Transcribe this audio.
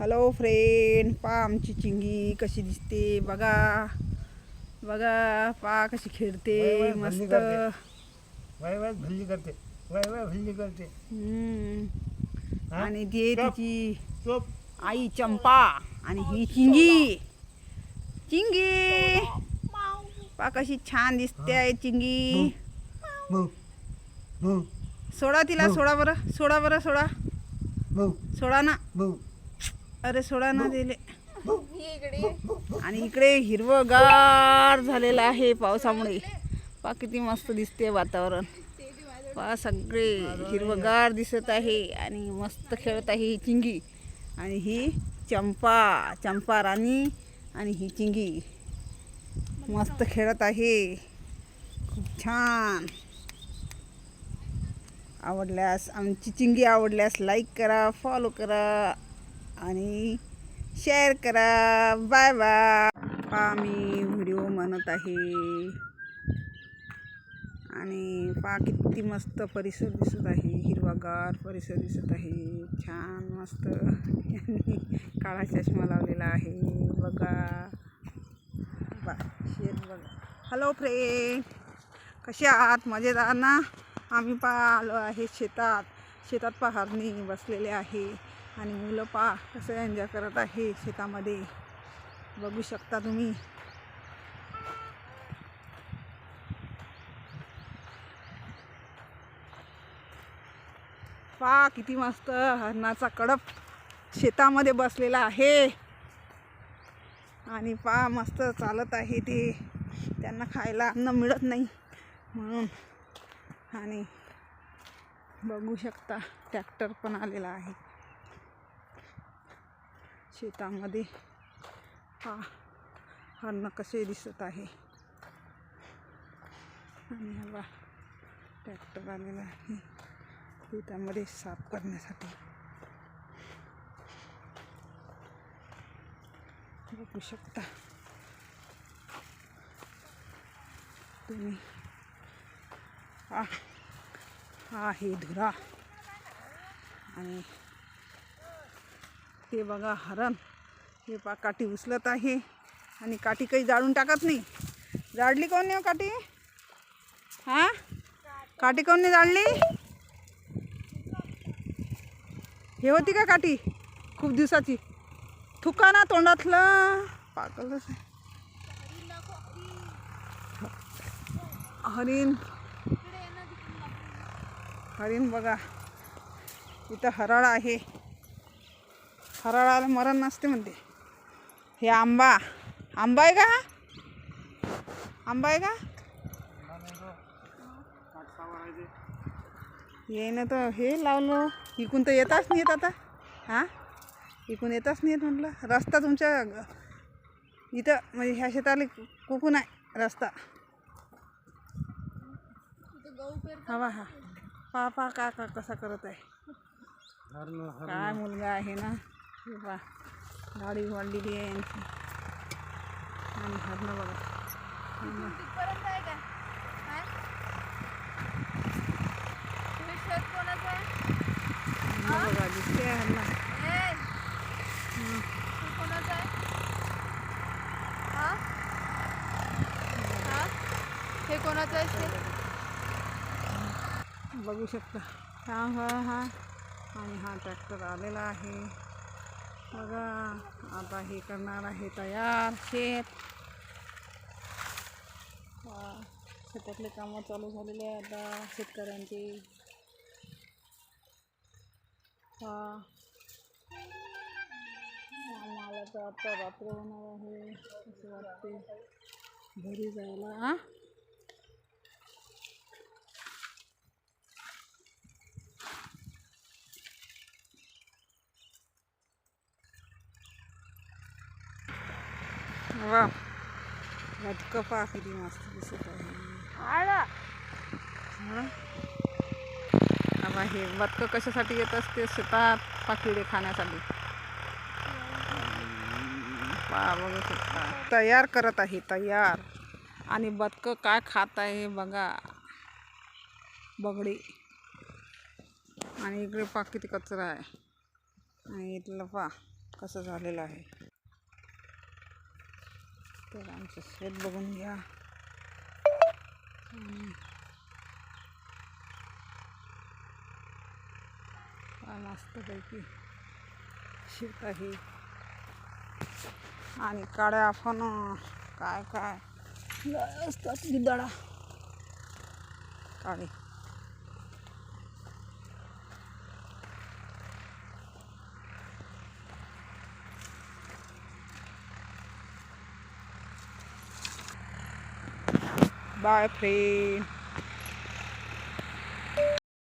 Hello friend पा आमची चिंगी कशी दिसते. बघा. बघा पा कशी खेळते. मस्त. वय वय भल्ली करते. वय वय भल्ली करते? आणि ती. तिची चोप. आई चंपा. आणि ही चिंगी. चिंगी. पा कशी छान दिसते आहे चिंगी. सोडा तिला सोडा बरं. सोडा बरं सोडा. सोडा ना. अरे सोडा ना दिले. आणि इकडे हिरवगार झालेलं आहे पावसामुळे. पा किती मस्त दिसते वातावरण. पा सगळे हिरवगार दिसत आहे आणि मस्त खेळत आहे ही चिंगी. आणि ही चंपा चंपा राणी आणि ही चिंगी. मस्त खेळत आहे. खूप छान. आवडल्यास आमची चिंगी आवडल्यास लाईक करा फॉलो करा. आणि शेअर करा. बाय बाय पा मी व्हिडिओ म्हणत आहे. आणि पा किती मस्त परिसर दिसत आहे. हिरवागार परिसर दिसत आहे. छान मस्त. यांनी काळा चष्मा लावलेला आहे. बघा. बा शेत बघा. हॅलो फ्रेंड कसे आहात? मजेदार ना? आम्ही पा आलो आहे शेतात. शेतात पहारणी बसलेले आहे. आणि मुलं पा कसं एन्जॉय करत आहे शेतामध्ये. बघू शकता तुम्ही. पा किती मस्त हरणाचा कडप शेतामध्ये बसलेला आहे. आणि पा मस्त चालत आहे ते. त्यांना खायला अन्न मिळत नाही म्हणून. आणि बघू शकता ट्रॅक्टर पण आलेला आहे. शेतामध्ये हा हरणं कसे दिसत आहे. आणि हा बा ट्रॅक्टर आलेला आहे. शेतामध्ये साफ करण्यासाठी. बघू शकता. तुम्ही हा हा आहे धुरा. आणि ते बघा हरण. हे पा काठी उचलत आहे. आणि काठी काही जाळून टाकत नाही. जाळली कोण नाही हो काठी? हा? काठी कोण नाही जाळली? हे होती का काठी? खूप दिवसाची. थुका ना तोंडातलं. पाकलच हरिण. हरिण बघा. इथं हरळ आहे. हरळाला मरण नसते म्हणते. हे आंबा. आंबा आहे का हा? आंबा आहे का? ये ना तर हे लावलं. इकून तर येताच नाही येत आता. हां? इकून येताच नाही येत म्हटलं. रस्ता तुमच्या इथं म्हणजे ह्या शेताला कुकून आहे रस्ता. हवा हा. पा पा का का कसा करत आहे? काय मुलगा आहे ना? पहा गाडी वाढलेली आहे. यांची आणि हरणं बघा. दिसते हरणं हे? कोणाचं आहे? बघू शकता. हा हा हा. आणि हा ट्रॅक्टर आलेला आहे. बघा आता हे करणार आहे तयार शेत. शेतातले कामं चालू झालेले आहे आता शेतकऱ्यांचे. हा. आम्हाला तर आता रात्र होणार आहे असं वाटते घरी जायला वा. बदकं पहा किती मस्त दिसत आहे. हं? आता हे बदकं कशासाठी येत असते? शेतात पाकिडे खाण्यासाठी. पहा बघू शकता. तयार करत आहे तयार. आणि बदकं काय खात आहे बघा. बगडे. आणि इकडे पा किती कचरा आहे. आणि इथलं पा कसं झालेलं आहे. तर आमचं शेत बघून घ्या. मस्तपैकी शेत आहे. आणि काड्या आपण काय काय? असतात गिदाडा काळे बाय फ्रेंड